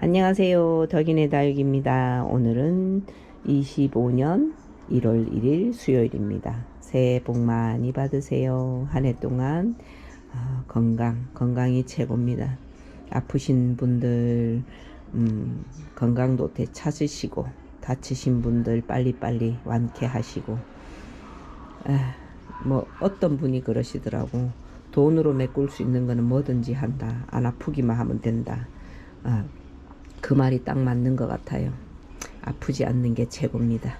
안녕하세요. 덕인의 다육입니다. 오늘은 25년 1월 1일 수요일입니다. 새해 복 많이 받으세요. 한 해 동안 어, 건강, 건강이 최고입니다. 아프신 분들 음, 건강도 되찾으시고 다치신 분들 빨리빨리 완쾌하시고 아, 뭐 어떤 분이 그러시더라고 돈으로 메꿀 수 있는 거는 뭐든지 한다 안 아프기만 하면 된다 아, 그 말이 딱 맞는 것 같아요. 아프지 않는 게 최고입니다.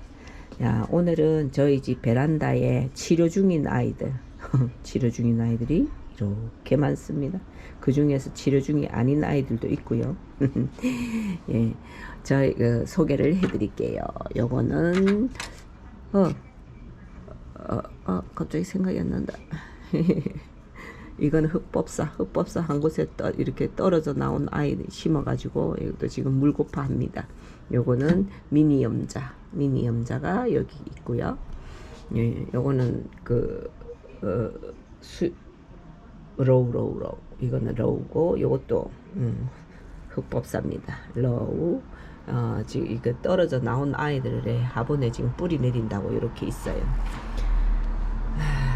야 오늘은 저희 집 베란다에 치료 중인 아이들 치료 중인 아이들이 이렇게 많습니다. 그 중에서 치료 중이 아닌 아이들도 있고요. 예, 저희 그 소개를 해드릴게요. 요거는 어 어, 어, 갑자기 생각이 안 난다. 이거는 흑법사, 흑법사 한 곳에 떠, 이렇게 떨어져 나온 아이 심어가지고 이것도 지금 물고파합니다. 요거는 미니 염자, 미니 염자가 여기 있고요. 예, 요거는 그 어, 수, 로우 로우 로우 이거는 로우고 요것도 음, 흑법사입니다. 로우 어, 지금 이거 떨어져 나온 아이들의 화분에 지금 뿌리 내린다고 이렇게 있어요.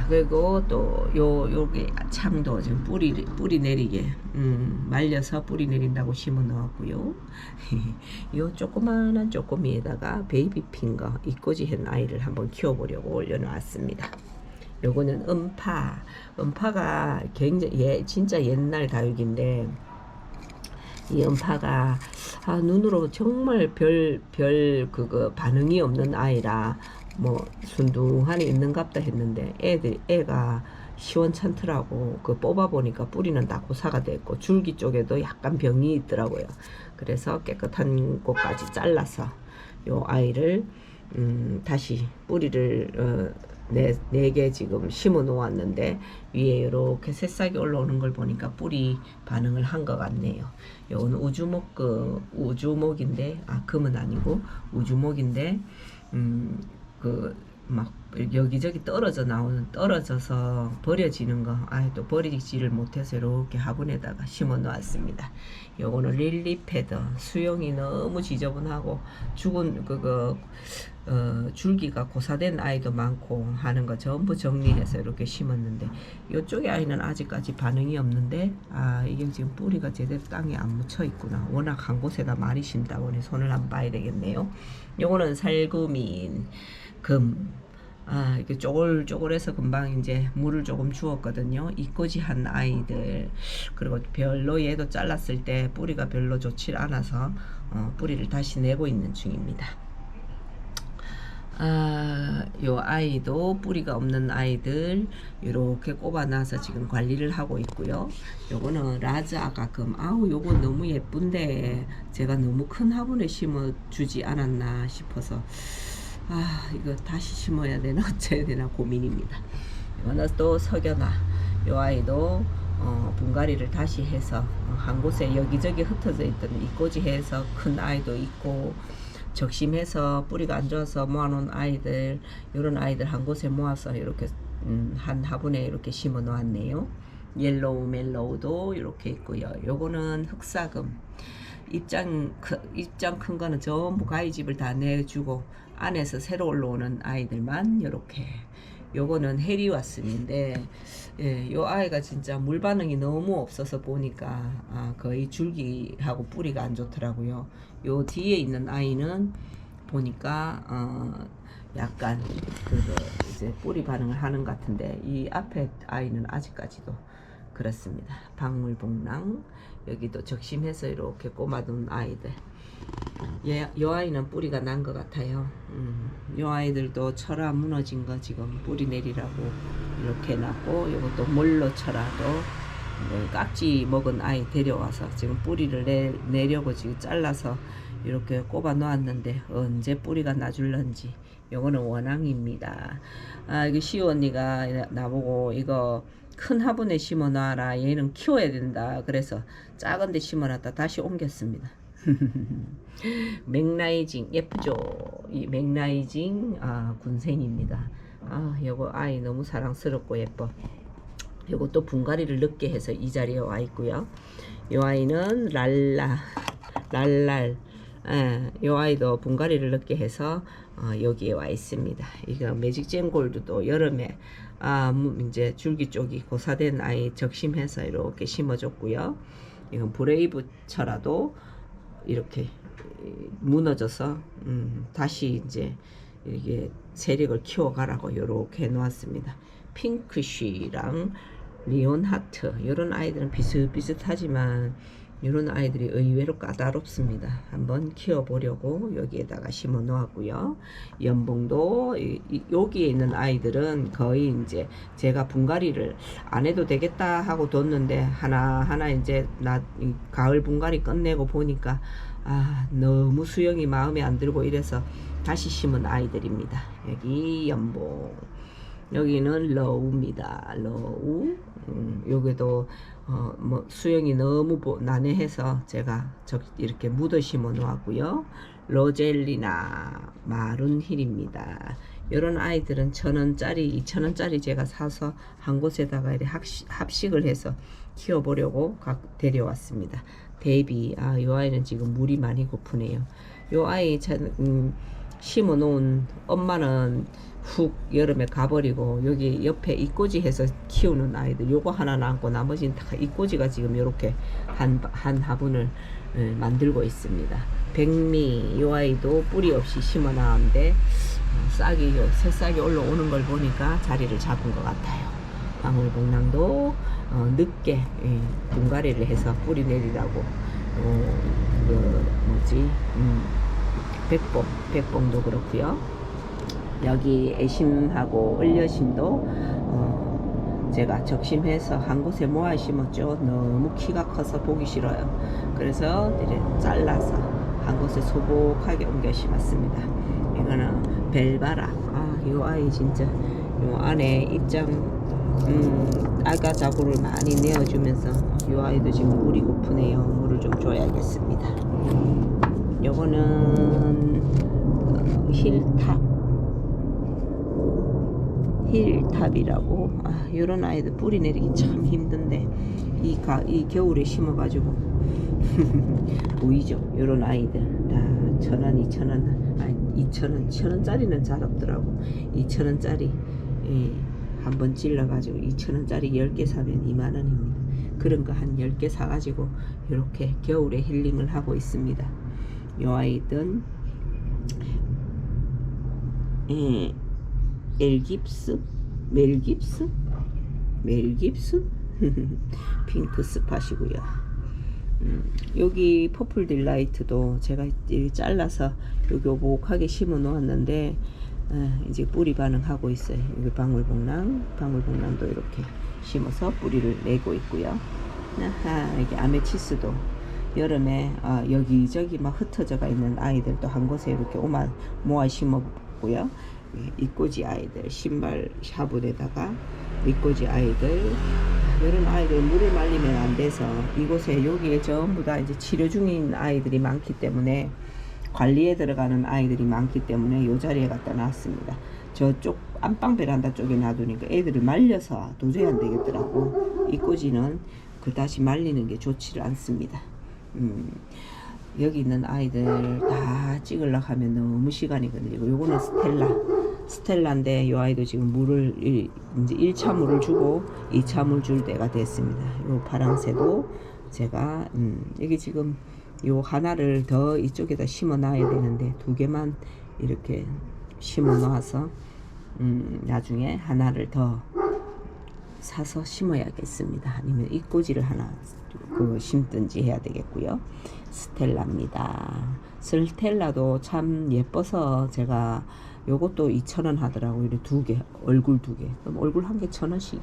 아, 그리고 또 요 요게 참도 지금 뿌리 뿌리 내리게 음, 말려서 뿌리 내린다고 심어 놓았고요. 요 조그마한 쪼꼬미에다가 베이비 핑거 이꼬지 hen 아이를 한번 키워보려고 올려놓았습니다. 요거는 음파 음파가 굉장히 예, 진짜 옛날 다육인데 이 음파가 아, 눈으로 정말 별 별 그거 반응이 없는 아이라 뭐 순둥하니 있는갑다 했는데 애들 애가 시원찮더라고 그 뽑아 보니까 뿌리는 다 고사가 됐고 줄기 쪽에도 약간 병이 있더라고요 그래서 깨끗한 곳까지 잘라서 요 아이를 음, 다시 뿌리를 어, 네, 네 개 지금 심어 놓았는데 위에 이렇게 새싹이 올라오는 걸 보니까 뿌리 반응을 한 것 같네요. 요거는 우주목 그 우주목인데 아 금은 아니고 우주목인데 음 그막 여기저기 떨어져 나오는 떨어져서 버려지는 거 아예 또 버리지를 못해서 이렇게 화분에다가 심어 놓았습니다. 요거는 릴리 패드. 수영이 너무 지저분하고 죽은 그거 어, 줄기가 고사된 아이도 많고 하는 거 전부 정리해서 이렇게 심었는데 이쪽에 아이는 아직까지 반응이 없는데 아 이게 지금 뿌리가 제대로 땅에 안 묻혀 있구나. 워낙 한 곳에다 많이 심다 보니 손을 한번 봐야 되겠네요. 요거는 살구민 금 아, 이게 쪼글쪼글해서 금방 이제 물을 조금 주었거든요. 이꼬지 한 아이들. 그리고 별로 얘도 잘랐을 때 뿌리가 별로 좋지 않아서 어, 뿌리를 다시 내고 있는 중입니다. 아, 요 아이도 뿌리가 없는 아이들 이렇게 꼽아놔서 지금 관리를 하고 있고요. 요거는 라즈 아가금. 아우, 요거 너무 예쁜데 제가 너무 큰 화분에 심어 주지 않았나 싶어서 아, 이거 다시 심어야 되나 어째야 되나 고민입니다. 이거는 또 석연아. 요 아이도 어, 분갈이를 다시 해서 어, 한 곳에 여기저기 흩어져 있던 이꼬지 해서 큰 아이도 있고 적심해서 뿌리가 안 좋아서 모아놓은 아이들 이런 아이들 한 곳에 모아서 이렇게 음, 한 화분에 이렇게 심어 놓았네요. 옐로우 멜로우도 이렇게 있고요. 요거는 흑사금 입장 크, 입장 큰 거는 전부 가위집을 다 내주고 안에서 새로 올라오는 아이들만 이렇게 요거는 해리와슨인데 예, 요 아이가 진짜 물 반응이 너무 없어서 보니까 아, 거의 줄기하고 뿌리가 안 좋더라고요. 요 뒤에 있는 아이는 보니까 어, 약간 그 이제 뿌리 반응을 하는 것 같은데 이 앞에 아이는 아직까지도 그렇습니다. 박물봉랑 여기도 적심해서 이렇게 꼽아둔 아이들. 얘, 요 아이는 뿌리가 난 것 같아요. 음, 요 아이들도 철아 무너진 거 지금 뿌리 내리라고 이렇게 놨고 요것도 몰로 철아도 뭐 깍지 먹은 아이 데려와서 지금 뿌리를 내, 내려고 지금 잘라서 이렇게 꼽아 놓았는데 언제 뿌리가 나줄런지 요거는 원앙입니다. 아 이거 시우 언니가 나보고 이거 큰 화분에 심어 놔라 얘는 키워야 된다 그래서 작은 데 심어 놨다 다시 옮겼습니다. 맥라이징 예쁘죠? 이 맥라이징 아 군생입니다. 아 요거 아이 너무 사랑스럽고 예뻐. 요것도 분갈이를 늦게 해서 이 자리에 와 있고요. 요 아이는 랄라 랄랄 예, 요 아이도 분갈이를 늦게 해서 어, 여기에 와 있습니다. 이거 매직 젠 골드도 여름에 아, 무- 이제 줄기 쪽이 고사된 아이 적심해서 이렇게 심어줬고요. 이건 브레이브처라도 이렇게 무너져서 음, 다시 이제 이게 세력을 키워가라고 이렇게 해놓았습니다. 핑크쉬랑 리온하트 이런 아이들은 비슷비슷하지만 이런 아이들이 의외로 까다롭습니다. 한번 키워보려고 여기에다가 심어 놓았고요. 연봉도 여기에 있는 아이들은 거의 이제 제가 분갈이를 안 해도 되겠다 하고 뒀는데 하나 하나 이제 나이 가을 분갈이 끝내고 보니까 아 너무 수영이 마음에 안 들고 이래서 다시 심은 아이들입니다. 여기 연봉 여기는 러우입니다. 러우. 음, 여기도 어, 뭐 수영이 너무 보- 난해해서 제가 저 이렇게 묻어 심어 놓았고요. 로젤리나 마룬힐입니다. 이런 아이들은 천 원짜리, 이천 원짜리 제가 사서 한 곳에다가 이렇게 합식, 합식을 해서 키워보려고 각 데려왔습니다. 데이비, 아, 이 아이는 지금 물이 많이 고프네요. 이 아이 참, 음, 심어 놓은 엄마는 훅 여름에 가버리고 여기 옆에 이꼬지 해서 키우는 아이들 요거 하나 남고 나머지는 다 이꼬지가 지금 요렇게 한, 한 화분을 예, 만들고 있습니다. 백미 요 아이도 뿌리 없이 심어 놨는데 어, 싹이 요 새싹이 올라오는 걸 보니까 자리를 잡은 것 같아요. 방울복랑도 어, 늦게 예, 분갈이를 해서 뿌리 내리라고 어, 그 뭐지 음, 백봉 백봉도 그렇고요. 여기 애심하고 을려심도 어, 제가 적심해서 한 곳에 모아 심었죠. 너무 키가 커서 보기 싫어요. 그래서 이렇게 잘라서 한 곳에 소복하게 옮겨 심었습니다. 이거는 벨바라. 아, 이 아이 진짜 요 안에 입장 음, 아가 자구를 많이 내어주면서 이 아이도 지금 물이 고프네요. 물을 좀 줘야겠습니다. 요거는 어, 힐탑 힐탑이라고. 아, 이런 아이들 뿌리 내리기 참 힘든데 이, 가, 이 겨울에 심어가지고. 보이죠? 이런 아이들. 다 천원 이천원 아니 이천원 천원짜리는 잘 없더라고. 이천원짜리 예, 한번 찔러가지고 이천원짜리 10개 사면 2만원입니다. 그런 거한 10개 사가지고 이렇게 겨울에 힐링을 하고 있습니다. 요 아이든 예, 엘 깁스? 멜 깁스? 멜 깁스? 핑크 스팟이고요. 음, 여기 퍼플 딜라이트도 제가 잘라서 여기 오복하게 심어 놓았는데 아, 이제 뿌리 반응하고 있어요. 여기 방울복랑, 방울복랑도 이렇게 심어서 뿌리를 내고 있고요. 아하, 여기 아메치스도 여름에 아, 여기저기 막 흩어져가 있는 아이들도 한 곳에 이렇게 오마 모아 심어보고요. 이 이꼬지 아이들 신발 샤브에다가 이꼬지 아이들 이런 아이들 물을 말리면 안 돼서 이곳에 여기에 전부 다 이제 치료 중인 아이들이 많기 때문에 관리에 들어가는 아이들이 많기 때문에 이 자리에 갖다 놨습니다. 저쪽 안방 베란다 쪽에 놔두니까 애들을 말려서 도저히 안 되겠더라고. 이꼬지는 그 다시 말리는 게 좋지를 않습니다. 음, 여기 있는 아이들 다 찍으려고 하면 너무 시간이 걸리고 요거는 스텔라. 스텔라인데 요 아이도 지금 물을 일- 이제 1차 물을 주고 2차 물 줄 때가 됐습니다. 요 파랑새도 제가 음, 여기 지금 요 하나를 더 이쪽에다 심어 놔야 되는데 두 개만 이렇게 심어 놔서 음, 나중에 하나를 더 사서 심어야겠습니다. 아니면 이꼬지를 하나 그 심든지 해야 되겠고요. 스텔라입니다. 스텔라도 참 예뻐서 제가 요것도 2,000원 하더라고요. 두 개, 얼굴 두 개. 그럼 얼굴 한 개 천 원씩이.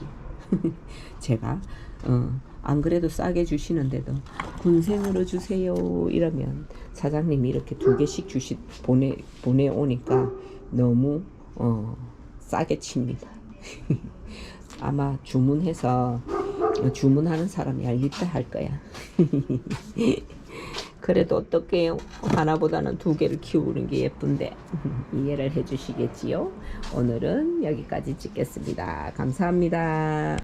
제가 어, 안 그래도 싸게 주시는데도 군생으로 주세요 이러면 사장님이 이렇게 두 개씩 주시 보내 보내 오니까 너무 어, 싸게 칩니다. 아마 주문해서 주문하는 사람이 얄밉다 할 거야. 그래도 어떻게요? 하나보다는 두 개를 키우는 게 예쁜데 이해를 해주시겠지요? 오늘은 여기까지 찍겠습니다. 감사합니다.